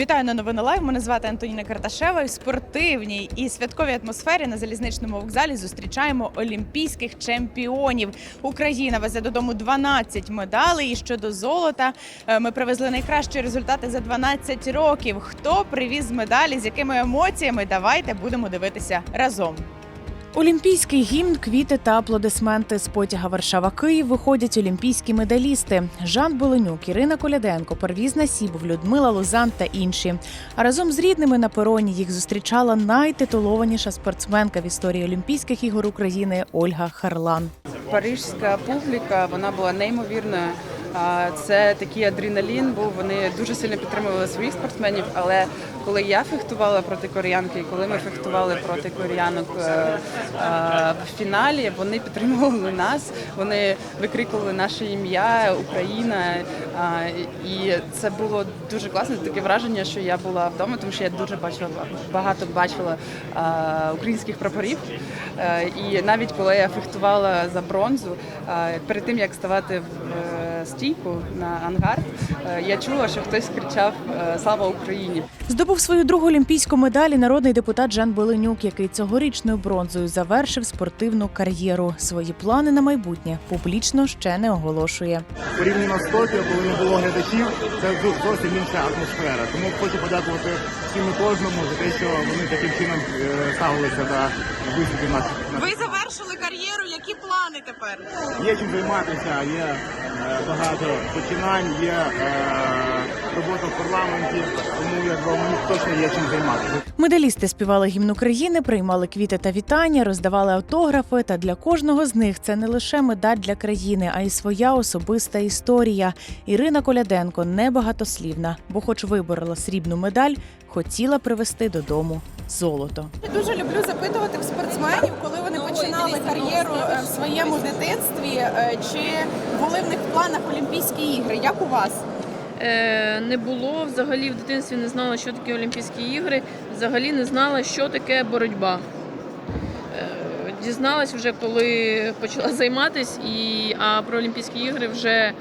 Вітаю на новини лайв. Мене звати Антоніна Карташева. В спортивній і святковій атмосфері на залізничному вокзалі зустрічаємо олімпійських чемпіонів. Україна везе додому 12 медалей. І щодо золота е, ми привезли найкращі результати за 12 років. Хто привіз медалі, з якими емоціями? Давайте будемо дивитися разом. Олімпійський гімн, квіти та аплодисменти з потяга Варшава Київ виходять олімпійські медалісти Жан Боленюк, Ірина Коляденко, Парвіз Насібов, Людмила Лозан та інші. А разом з рідними на пероні їх зустрічала найтитулованіша спортсменка в історії Олімпійських ігор України Ольга Харлан. Парижська публіка вона була неймовірною. Це такий адреналін був. Вони дуже сильно підтримували своїх спортсменів. Але коли я фехтувала проти кореянки, і коли ми фехтували проти кореянок е, е, в фіналі, вони підтримували нас. Вони викрикували наше ім'я Україна. І це було дуже класно. Таке враження, що я була вдома, тому що я дуже бачила багато бачила українських прапорів. Е, І навіть коли я фехтувала за бронзу, е, перед тим як ставати в е, стійку на ангард, е, я чула, що хтось кричав е, Слава Україні! Здобув свою другу олімпійську медаль і народний депутат Жан Боленюк, який цьогорічною бронзою завершив спортивну кар'єру. Свої плани на майбутнє публічно ще не оголошує. порівняно з Токіо, коли не було глядачів, це зо- зовсім інша атмосфера. Тому хочу подякувати всім і кожному за те, що вони таким чином е, ставилися до виступів наших. Ви завершили кар'єру. Які плани тепер? Є чим займатися, є е, багато починань, є е, робота в парламенті, тому я думаю, точно є чим займатися. Медалісти співали гімн України, приймали квіти та вітання, роздавали автографи. Та для кожного з них це не лише медаль для країни, а й своя особиста історія. Ірина Коляденко небагатослівна, бо, хоч виборола срібну медаль, хотіла привезти додому золото. Я дуже люблю запитувати в спортсменів, коли починали кар'єру е, в своєму дитинстві, е, чи були в них в планах Олімпійські ігри. Як у вас? Е, не було взагалі в дитинстві не знала, що таке Олімпійські ігри, взагалі не знала, що таке боротьба. Дізналась вже, коли почала займатися, і, а про Олімпійські ігри вже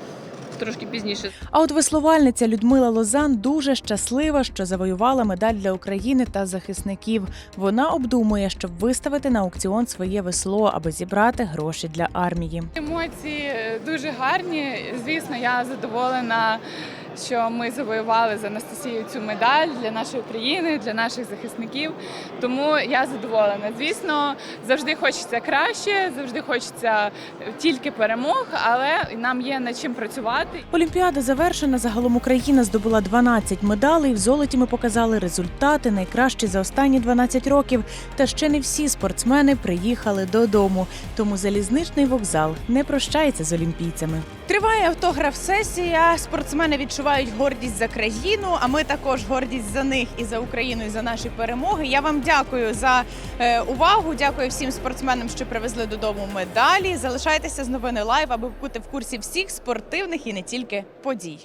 трошки пізніше. А от веслувальниця Людмила Лозан дуже щаслива, що завоювала медаль для України та захисників. Вона обдумує, щоб виставити на аукціон своє весло, аби зібрати гроші для армії. Емоції е, дуже гарні. Звісно, я задоволена, що ми завоювали з Анастасією цю медаль для нашої країни, для наших захисників. Тому я задоволена. Звісно, завжди хочеться краще, завжди хочеться тільки перемог, але нам є над чим працювати. Олімпіада завершена. Загалом Україна здобула 12 медалей. В золоті ми показали результати найкращі за останні 12 років. Та ще не всі спортсмени приїхали додому. Тому залізничний вокзал не прощається з олімпійцями. Триває автограф-сесія. Спортсмени відчувають гордість за країну. А ми також гордість за них і за Україну, і за наші перемоги. Я вам дякую за е, увагу. Дякую всім спортсменам, що привезли додому медалі. Залишайтеся з новини лайв, аби бути в курсі всіх спортивних і не тільки подій.